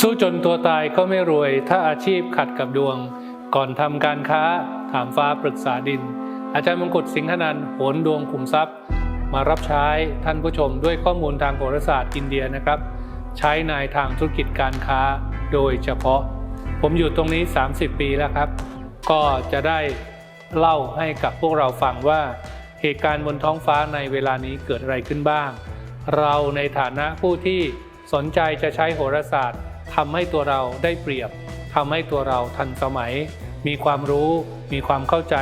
สู้จนตัวตายก็ไม่รวย ถ้าอาชีพขัดกับดวง ก่อนทำการค้า ถามฟ้าปรึกษาดิน อาจารย์มงกุฎสิงหนันโหนดวงขุมทรัพย์ มารับใช้ท่านผู้ชมด้วยข้อมูลทางโหราศาสตร์อินเดียนะครับ ใช้ในทางธุรกิจการค้าโดยเฉพาะ ผมอยู่ตรงนี้ 30 ปีแล้วครับ ก็จะได้เล่าให้กับพวกเราฟังว่า เหตุการณ์บนท้องฟ้าในเวลานี้เกิดอะไรขึ้นบ้าง เราในฐานะผู้ที่สนใจจะใช้โหราศาสตร์ ทำให้ตัวเราได้เปรียบทำให้ตัวเราทันสมัย มีความรู้ มีความเข้าใจ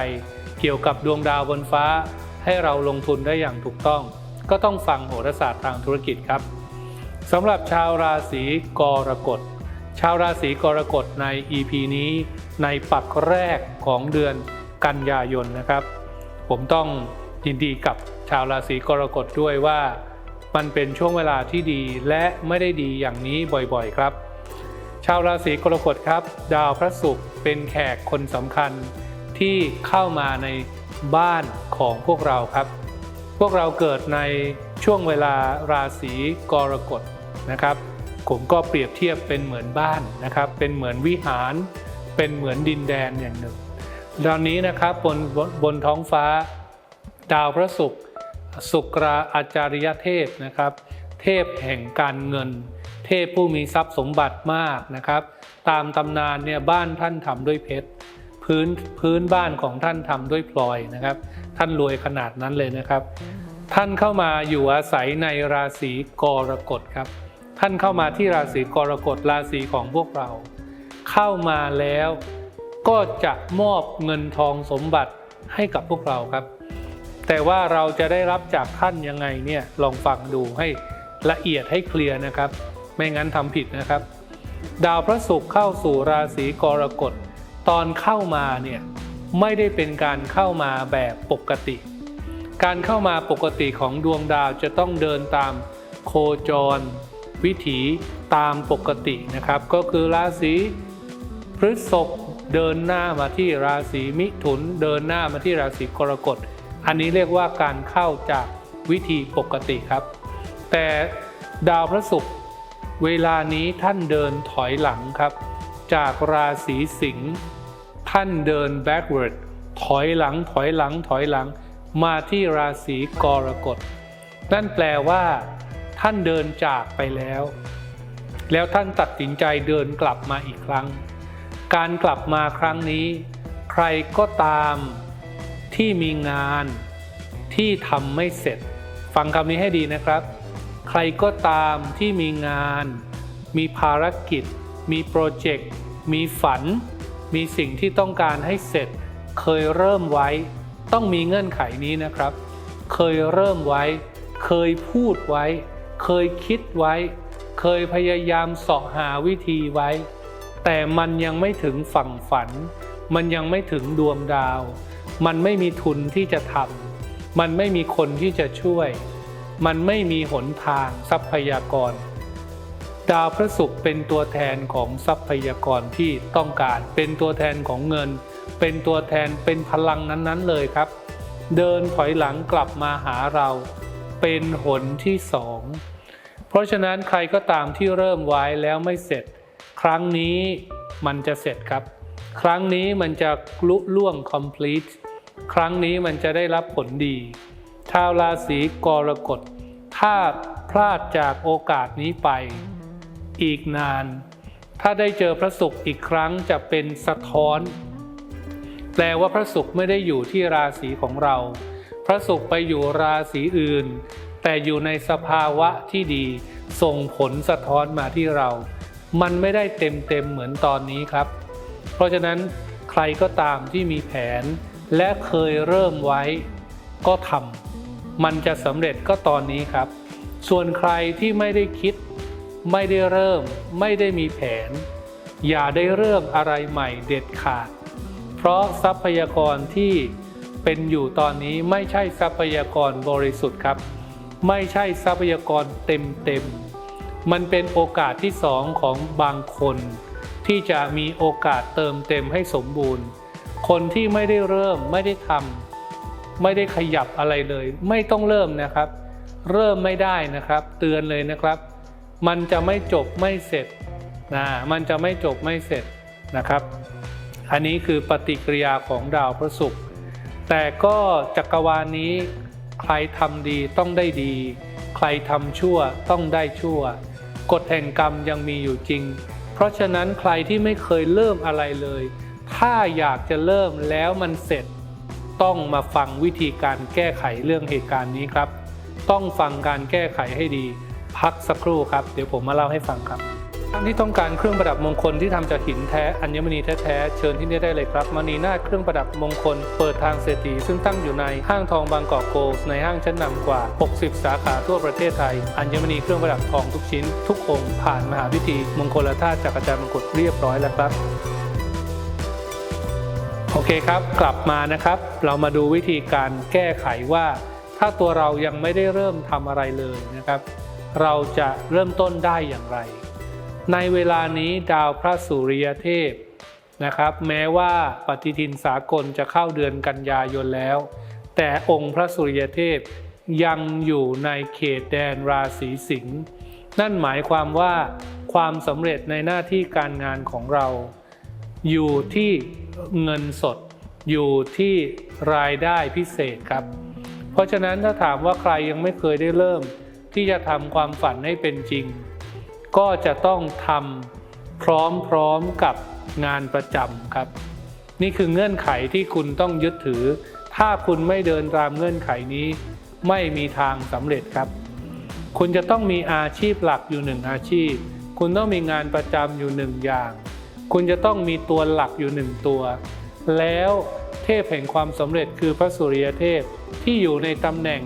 เกี่ยวกับดวงดาวบนฟ้า ให้เราลงทุนได้อย่างถูกต้อง ก็ต้องฟังโหราศาสตร์ทางธุรกิจครับสำหรับชาวราศีกรกฎ ชาวราศีกรกฎใน EP นี้ ในปักแรกของเดือนกันยายนนะครับ ผมต้องยินดีกับชาวราศีกรกฎด้วยว่า มันเป็นช่วงเวลาที่ดีและไม่ได้ดีอย่างนี้บ่อยๆครับ ชาวราศีกรกฎครับ ดาวพระศุกร์เป็นแขกคนสำคัญที่เข้ามาในบ้านของพวกเราครับ พวกเราเกิดในช่วงเวลาราศีกรกฎนะครับ ผมก็เปรียบเทียบเป็นเหมือนบ้านนะครับ เป็นเหมือนวิหาร เป็นเหมือนดินแดนอย่างหนึ่งดาวนี้นะครับบนบนบนท้องฟ้า ดาวพระศุกร์สุกราอาจาริยเทพนะครับ เทพแห่งการเงิน เทพผู้มีทรัพย์สมบัติมากนะครับ ตามตำนานเนี่ยบ้านท่านทำด้วยเพชรพื้นพื้นบ้านของท่านทำด้วยพลอยนะครับ ท่านรวยขนาดนั้นเลยนะครับ ท่านเข้ามาอยู่อาศัยในราศีกรกฎครับ ท่านเข้ามาที่ราศีกรกฎราศีของพวกเรา เข้ามาแล้วก็จะมอบเงินทองสมบัติให้กับพวกเราครับ แต่ว่าเราจะได้รับจากท่านยังไงเนี่ยลองฟังดูให้ละเอียดให้เคลียร์นะครับ ไม่งั้นทำผิดนะครับ ดาวพระศุกร์เข้าสู่ราศีกรกฎ ตอนเข้ามาเนี่ยไม่ได้เป็นการเข้ามาแบบปกติ การเข้ามาปกติของดวงดาวจะต้องเดินตามโคจร วิถีตามปกตินะครับ ก็คือราศีพฤษภเดินหน้ามาที่ราศีมิถุน เดินหน้ามาที่ราศีกรกฎ อันนี้เรียกว่าการเข้าจากวิธีปกติครับ แต่ดาวพระศุกร์ เวลานี้ท่านเดินถอยหลังครับ จากราศีสิงห์ท่านเดิน backward ถอยหลังถอยหลังถอยหลัง มาที่ราศีกรกฎนั่นแปลว่า ท่านเดินจากไปแล้ว แล้วท่านตัดสินใจเดินกลับมาอีกครั้ง การกลับมาครั้งนี้ ใครก็ตามที่มีงานที่ทำไม่เสร็จ ฟังคำนี้ให้ดีนะครับ ใครก็ตามที่มีงาน มีภารกิจ มีโปรเจกต์ มีฝัน มีสิ่งที่ต้องการให้เสร็จ เคยเริ่มไว้ ต้องมีเงื่อนไขนี้นะครับ เคยเริ่มไว้ เคยพูดไว้ เคยคิดไว้ เคยพยายามสาะหาวิธีไว้ แต่มันยังไม่ถึงฝั่งฝัน มันยังไม่ถึงดวงดาว มันไม่มีทุนที่จะทำมันไม่มีคนที่จะช่วย มันไม่มีหนทางทรัพยากร ดาวพระศุกร์เป็นตัวแทนของทรัพยากรที่ต้องการ เป็นตัวแทนของเงิน เป็นตัวแทนเป็นพลังนั้นๆเลยครับ เดินถอยหลังกลับมาหาเรา เป็นหนที่สองเพราะฉะนั้นใครก็ตามที่เริ่มไว้แล้วไม่เสร็จ ครั้งนี้มันจะเสร็จครับ ครั้งนี้มันจะลุล่วง complete ครั้งนี้มันจะได้รับผลดี ชาวราศีกรกฎ ถ้าพลาดจากโอกาสนี้ไป อีกนาน ถ้าได้เจอพระศุกร์อีกครั้งจะเป็นสะท้อน แปลว่าพระศุกร์ไม่ได้อยู่ที่ราศีของเรา พระศุกร์ไปอยู่ราศีอื่น แต่อยู่ในสภาวะที่ดี ส่งผลสะท้อนมาที่เรา มันไม่ได้เต็มเต็มๆเหมือนตอนนี้ครับ เพราะฉะนั้นใครก็ตามที่มีแผนและเคยเริ่มไว้ก็ทำ มันจะสำเร็จก็ตอนนี้ครับ ส่วนใครที่ไม่ได้คิด ไม่ได้เริ่ม ไม่ได้มีแผน อย่าได้เริ่มอะไรใหม่เด็ดขาด เพราะทรัพยากรที่เป็นอยู่ตอนนี้ไม่ใช่ทรัพยากรบริสุทธิ์ครับ ไม่ใช่ทรัพยากรเต็มเต็มๆมันเป็นโอกาสที่สองของบางคน ที่จะมีโอกาสเติมเต็มให้สมบูรณ์ คนที่ไม่ได้เริ่มไม่ได้ทำ ไม่ได้ขยับอะไรเลย ไม่ต้องเริ่มนะครับ เริ่มไม่ได้นะครับ เตือนเลยนะครับ มันจะไม่จบไม่เสร็จนะมันจะไม่จบไม่เสร็จนะครับ อันนี้คือปฏิกิริยาของดาวพระศุกร์แต่ก็จักรวาลนี้ ใครทำดีต้องได้ดี ใครทำชั่วต้องได้ชั่ว กฎแห่งกรรมยังมีอยู่จริง เพราะฉะนั้นใครที่ไม่เคยเริ่มอะไรเลย ถ้าอยากจะเริ่มแล้วมันเสร็จ ต้องมาฟังวิธีการแก้ไขเรื่องเหตุการณ์นี้ครับ ต้องฟังการแก้ไขให้ดี พักสักครู่ครับ เดี๋ยวผมมาเล่าให้ฟังครับท่านที่ต้องการเครื่องประดับมงคลที่ทำจากหินแท้อัญมณีแท้ๆเชิญที่นี่ได้เลยครับมณีนาฏเครื่องประดับมงคล เปิดทางเศรษฐีซึ่งตั้งอยู่ในห้างทองบางกอกโกลในห้างชั้นนำกว่า 60 สาขาทั่วประเทศไทย อัญมณีเครื่องประดับทองทุกชิ้น ทุกองค์ผ่านมหาพิธีมงคลธาตุจากอาจารย์มงกุฎเรียบร้อยแล้วครับ โอเคครับ กลับมานะครับ เรามาดูวิธีการแก้ไขว่า ถ้าตัวเรายังไม่ได้เริ่มทำอะไรเลยนะครับ เราจะเริ่มต้นได้อย่างไร ในเวลานี้ดาวพระสุริยเทพนะครับ แม้ว่าปฏิทินสากลจะเข้าเดือนกันยายนแล้ว แต่องค์พระสุริยเทพยังอยู่ในเขตแดนราศีสิงห์นั่นหมายความว่าความสำเร็จในหน้าที่การงานของเรา อยู่ที่เงินสด อยู่ที่รายได้พิเศษครับ เพราะฉะนั้นถ้าถามว่าใครยังไม่เคยได้เริ่ม ที่จะทำความฝันให้เป็นจริง ก็จะต้องทำพร้อมๆกับงานประจำครับ นี่คือเงื่อนไขที่คุณต้องยึดถือ ถ้าคุณไม่เดินตามเงื่อนไขนี้ ไม่มีทางสำเร็จครับ คุณจะต้องมีอาชีพหลักอยู่หนึ่งอาชีพ คุณต้องมีงานประจำอยู่หนึ่งอย่าง คุณจะต้องมีตัวหลักอยู่หนึ่งตัว แล้วเทพแห่งความสำเร็จคือพระสุริยเทพที่อยู่ในตำแหน่ง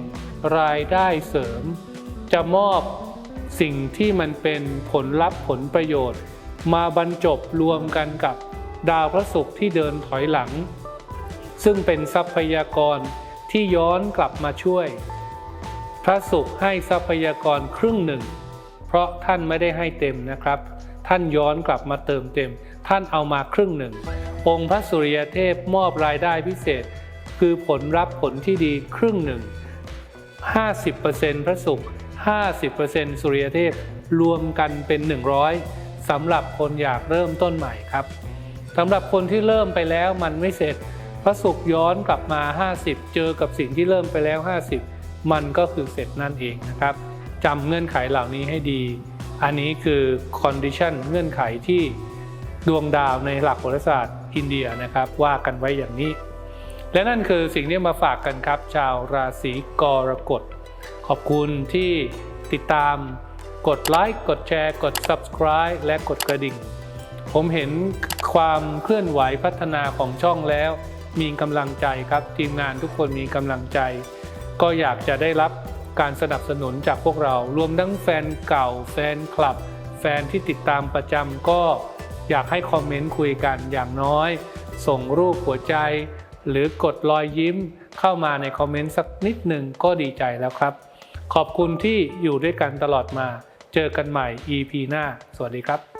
รายได้เสริม จะมอบสิ่งที่มันเป็นผลลัพธ์ผลประโยชน์ มาบรรจบรวมกันกับดาวพระศุกร์ที่เดินถอยหลัง ซึ่งเป็นทรัพยากรที่ย้อนกลับมาช่วย พระศุกร์ให้ทรัพยากรครึ่งหนึ่ง เพราะท่านไม่ได้ให้เต็มนะครับ ท่านย้อนกลับมาเติมเต็ม ท่านเอามาครึ่งหนึ่ง องค์พระสุริยเทพมอบรายได้พิเศษ คือผลรับผลที่ดีครึ่งหนึ่ง 50%พระศุกร์50%สุริยเทพรวมกันเป็น 100สำหรับคนอยากเริ่มต้นใหม่ครับสำหรับคนที่เริ่มไปแล้วมันไม่เสร็จ พระศุกร์ย้อนกลับมา 50 เจอกับสิ่งที่เริ่มไปแล้ว 50 มันก็คือเสร็จนั่นเองนะครับจำเงื่อนไขเหล่านี้ให้ดี อันนี้คือ condition เงื่อนไขที่ ดวงดาวในหลักโหราศาสตร์อินเดียนะครับ ว่ากันไว้อย่างนี้ และนั่นคือสิ่งที่มาฝากกันครับ ชาวราศีกรกฎ ขอบคุณที่ติดตามกดไลค์กดแชร์กด subscribe และกดกระดิ่ง ผมเห็นความเคลื่อนไหวพัฒนาของช่องแล้ว มีกำลังใจครับ ทีมงานทุกคนมีกำลังใจ ก็อยากจะได้รับการสนับสนุนจากพวกเรา รวมทั้งแฟนเก่าแฟนคลับ แฟนที่ติดตามประจำก็ อยากให้คอมเมนต์คุยกันอย่างน้อย ส่งรูปหัวใจ หรือกดรอยยิ้มเข้ามาในคอมเมนต์สักนิดหนึ่งก็ดีใจแล้วครับ ขอบคุณที่อยู่ด้วยกันตลอดมา เจอกันใหม่ EP หน้า สวัสดีครับ